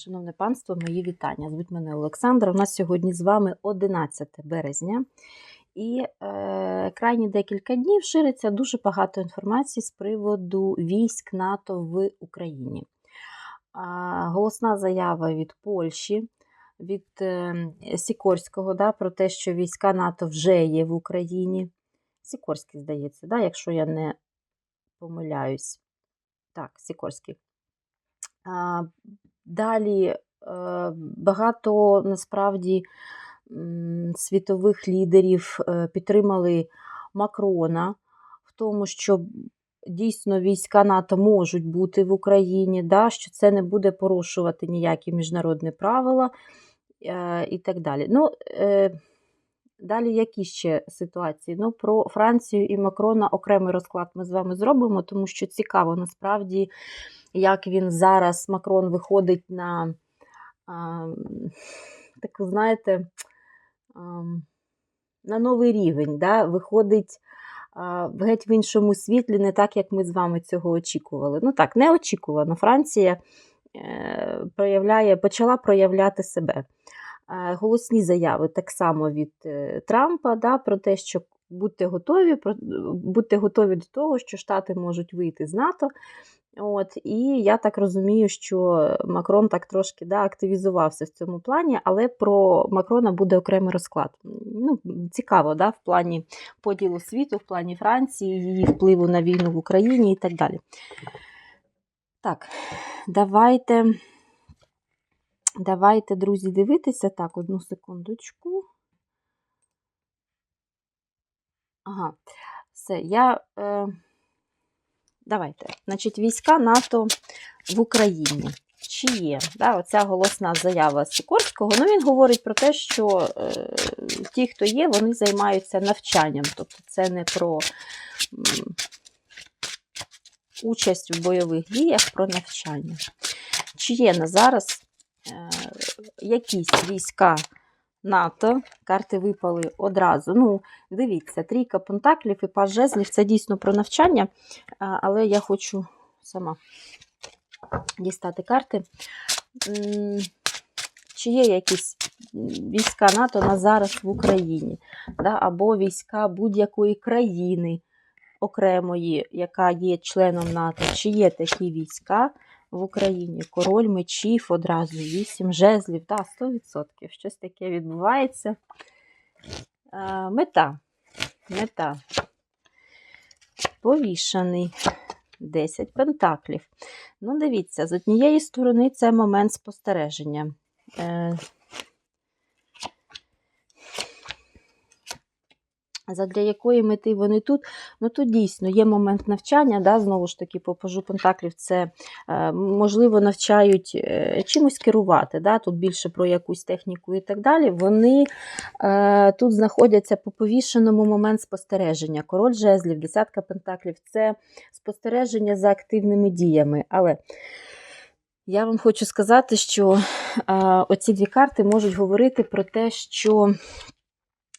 Шановне панство, мої вітання. Звуть мене Олександра. У нас сьогодні з вами 11 березня. І е, крайні декілька днів шириться дуже багато інформації з приводу військ НАТО в Україні. А, голосна заява від Польщі, від е, Сікорського да, про те, що війська НАТО вже є в Україні. Сікорський, здається, да, якщо я не помиляюсь. Так, Сікорський. Далі е, багато насправді світових лідерів е, підтримали Макрона в тому, що дійсно війська НАТО можуть бути в Україні, да, що це не буде порушувати ніякі міжнародні правила е, і так далі. Ну, Далі які ще ситуації? Ну, Про Францію і Макрона окремий розклад ми з вами зробимо, тому що цікаво насправді, як він зараз, Макрон, виходить на а, таку, знаєте, а, на новий рівень, да? виходить а, геть в іншому світлі, не так, як ми з вами цього очікували. Ну так, неочікувано. Франція е, проявляє, почала проявляти себе. Голосні заяви так само від е, Трампа да, про те, що будьте готові про, будьте готові до того, що Штати можуть вийти з НАТО. От, І я так розумію, що Макрон так трошки да, активізувався в цьому плані, але про Макрона буде окремий розклад. Ну, Цікаво, да, в плані поділу світу, в плані Франції, її впливу на війну в Україні і так далі. Так, давайте. Давайте, друзі, дивитися. Так, одну секундочку. Ага, все, я. Е, Давайте. Значить, війська НАТО в Україні. Чи є? Да, Оця голосна заява Сікорського. Ну, він говорить про те, що е, ті, хто є, вони займаються навчанням. Тобто це не про участь в бойових діях, про навчання. Чи є на зараз якісь війська НАТО. Карти випали одразу. Ну, дивіться, трійка пентаклів і паж жезлів це дійсно про навчання, але я хочу сама дістати карти. Чи є якісь війська НАТО на зараз в Україні, да, або війська будь-якої країни окремої, яка є членом НАТО, чи є такі війська в Україні. Король мечів одразу, вісім жезлів, та 100%. Щось таке відбувається. А, мета. Мета. Повішаний. 10 пентаклів. Ну, дивіться, з однієї сторони це момент спостереження. Задля якої мети вони тут? Ну тут дійсно є момент навчання, да, знову ж таки, по пажу Пентаклів, це е, можливо навчають е, чимось керувати. да, Тут більше про якусь техніку і так далі. Вони е, тут знаходяться по повішеному момент спостереження. Король жезлів, десятка пентаклів це спостереження за активними діями. Але я вам хочу сказати, що оці дві карти можуть говорити про те, що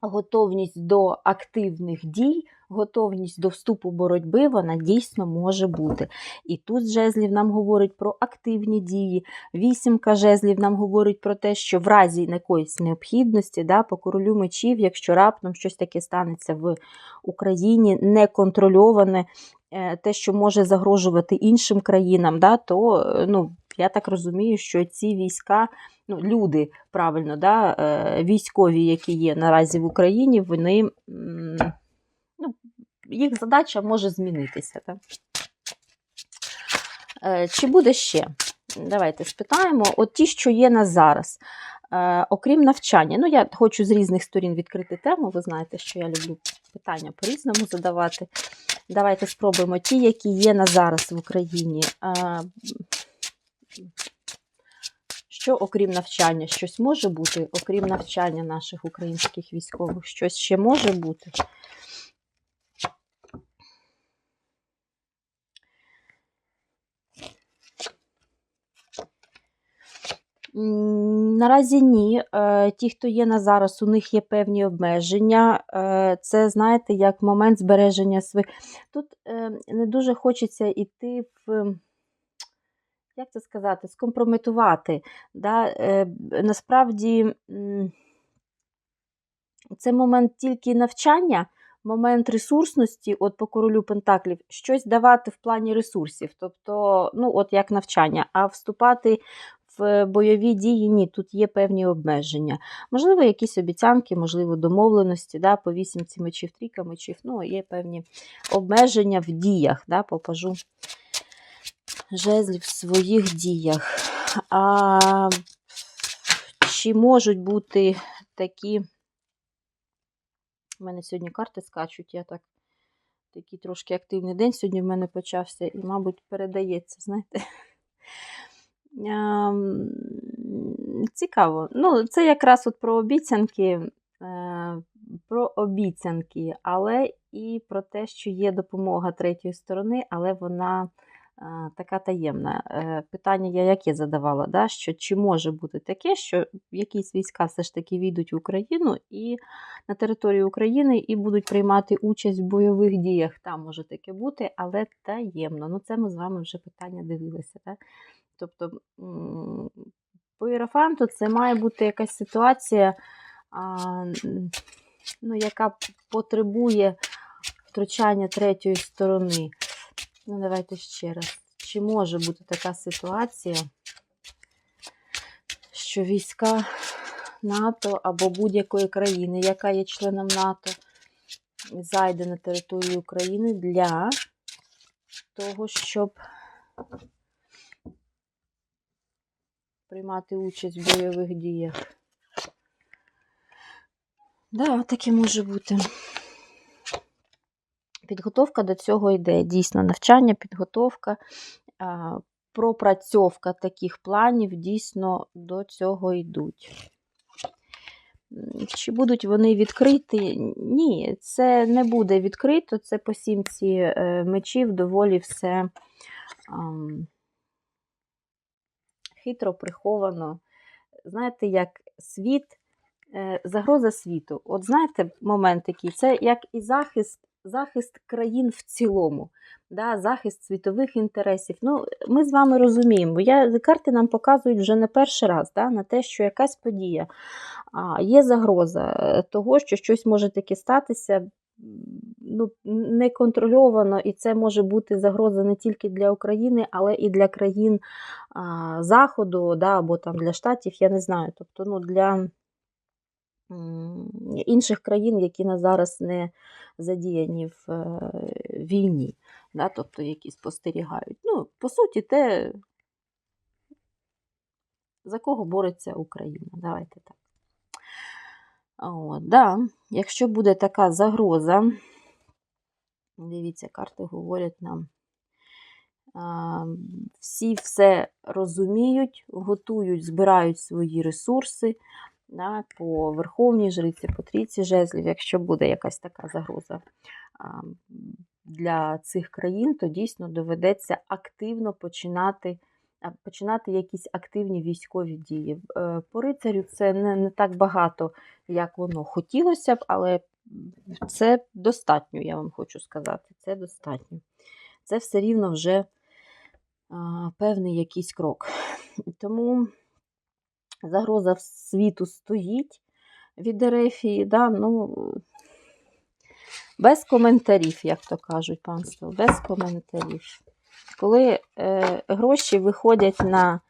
готовність до активних дій, готовність до вступу боротьби, вона дійсно може бути. І тут жезлів нам говорить про активні дії. Вісімка жезлів нам говорить про те, що в разі якоїсь необхідності, да, по королю мечів, якщо раптом щось таке станеться в Україні, неконтрольоване, е, те, що може загрожувати іншим країнам, да, то е, ну, я так розумію, що ці війська ну, люди правильно, да, е, військові, які є наразі в Україні, вони ну, їх задача може змінитися. Так? Е, чи буде ще? Давайте спитаємо. От ті, що є на зараз. Е, окрім навчання, ну я хочу з різних сторін відкрити тему. Ви знаєте, що я люблю питання по-різному задавати. Давайте спробуємо ті, які є на зараз в Україні що, окрім навчання, щось може бути, окрім навчання наших українських військових, щось ще може бути. Наразі ні. Е, ті, хто є на зараз, у них є певні обмеження. Е, це, знаєте, як момент збереження своїх. Тут е, не дуже хочеться йти в як це сказати, скомпрометувати. Да? Е, насправді це момент тільки навчання, момент ресурсності, от по королю Пентаклів, щось давати в плані ресурсів, тобто, ну, от як навчання, а вступати в бойові дії ні, тут є певні обмеження. Можливо, якісь обіцянки, можливо, домовленості, да, по вісімці мечів, трійка мечів, ну, є певні обмеження в діях, да, покажу жезлів в своїх діях. А чи можуть бути такі. У мене сьогодні карти скачуть, я так такий трошки активний день сьогодні в мене почався і, мабуть, передається, знаєте. Ем, цікаво. Ну, Це якраз от про обіцянки, е, про обіцянки, але і про те, що є допомога третьої сторони, але вона така таємна. Е, питання я яке задавала, да, що чи може бути таке, що якісь війська все ж таки війдуть в Україну і на територію України і будуть приймати участь в бойових діях. Там може таке бути, але таємно. Ну, це ми з вами вже питання дивилися. Да? Тобто, по Іерофанту це має бути якась ситуація, ну, яка потребує втручання третьої сторони. Ну, давайте ще раз. Чи може бути така ситуація, що війська НАТО або будь-якої країни, яка є членом НАТО, зайде на територію України для того, щоб приймати участь в бойових діях? Так, Да, таке може бути. Підготовка до цього йде. Дійсно, навчання, підготовка, пропрацьовка таких планів дійсно до цього йдуть. Чи будуть вони відкриті? Ні, це не буде відкрито, це по сімці е, мечів доволі все хитро приховано. Знаєте, як світ, е, загроза світу. От знаєте, момент такий, це як і захист захист країн в цілому, да, захист світових інтересів. Ну, Ми з вами розуміємо, я, карти нам показують вже не перший раз да, на те, що якась подія а, є загроза е, того, що щось може таке статися. Ну, неконтрольовано, і це може бути загроза не тільки для України, але і для країн а, Заходу, да, або там для штатів, я не знаю. Тобто, ну, для інших країн, які на зараз не задіяні в е, війні, да, тобто які спостерігають. Ну, По суті, те, за кого бореться Україна. Давайте так. О, да, Якщо буде така загроза, дивіться, карти говорять нам. Всі все розуміють, готують, збирають свої ресурси, да, по Верховній Жриці, по трійці жезлів, якщо буде якась така загроза для цих країн, то дійсно доведеться активно починати починати якісь активні військові дії. Е, по рицарю це не, не так багато, як воно хотілося б, але це достатньо, я вам хочу сказати. Це достатньо. Це все рівно вже а, певний якийсь крок. Тому загроза світу стоїть від Ерефії, да, ну, без коментарів, як то кажуть панство, без коментарів. Коли е, гроші виходять на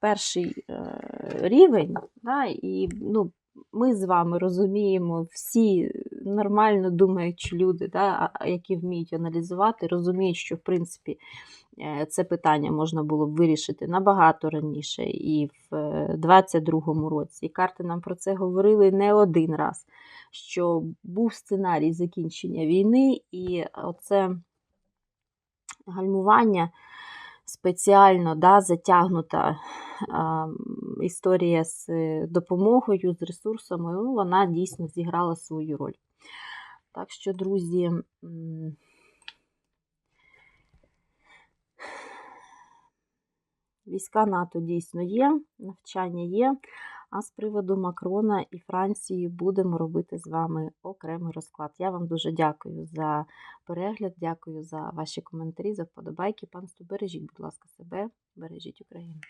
перший е, рівень, да, і ну, ми з вами розуміємо, всі нормально думаючі люди, да, які вміють аналізувати, розуміють, що в принципі Е, це питання можна було б вирішити набагато раніше, і в 22-му е, році. І карти нам про це говорили не один раз, що був сценарій закінчення війни, і оце гальмування спеціально да, затягнута а, історія з допомогою, з ресурсами, ну, вона дійсно зіграла свою роль. Так що, друзі. Війська НАТО дійсно є, навчання є, А з приводу Макрона і Франції будемо робити з вами окремий розклад. Я вам дуже дякую за перегляд, дякую за ваші коментарі, за вподобайки. Панство, бережіть, будь ласка, себе, бережіть Україну.